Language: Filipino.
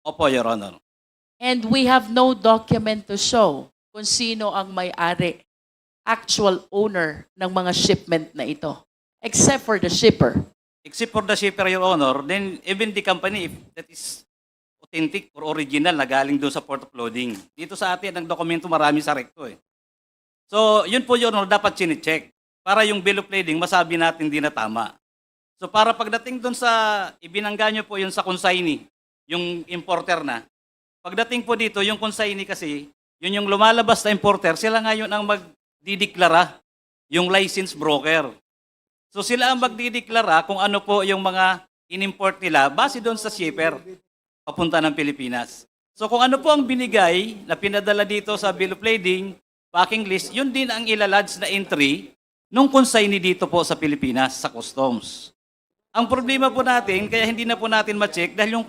Opo, Your Honor. And we have no document to show kung sino ang may-ari, actual owner ng mga shipment na ito, except for the shipper. Except for the shipper, Your Honor, then even the company, if that is authentic or original na galing doon sa port of loading. Dito sa atin, ang dokumento marami sa recto eh. So, yun po, Your Honor, dapat chinecheck para yung bill of lading masabi natin di na tama. So, para pagdating doon sa, ibinangga nyo po yun sa consignee, yung importer na, pagdating po dito, yung consignee kasi, yun yung lumalabas na importer, sila nga yun ang magdideklara, yung license broker. So sila ang magdideklara kung ano po yung mga inimport nila base doon sa shipper papunta ng Pilipinas. So kung ano po ang binigay na pinadala dito sa bill of lading, packing list, yun din ang ilalodge na entry nung consignee dito po sa Pilipinas, sa customs. Ang problema po natin, kaya hindi na po natin ma-check dahil yung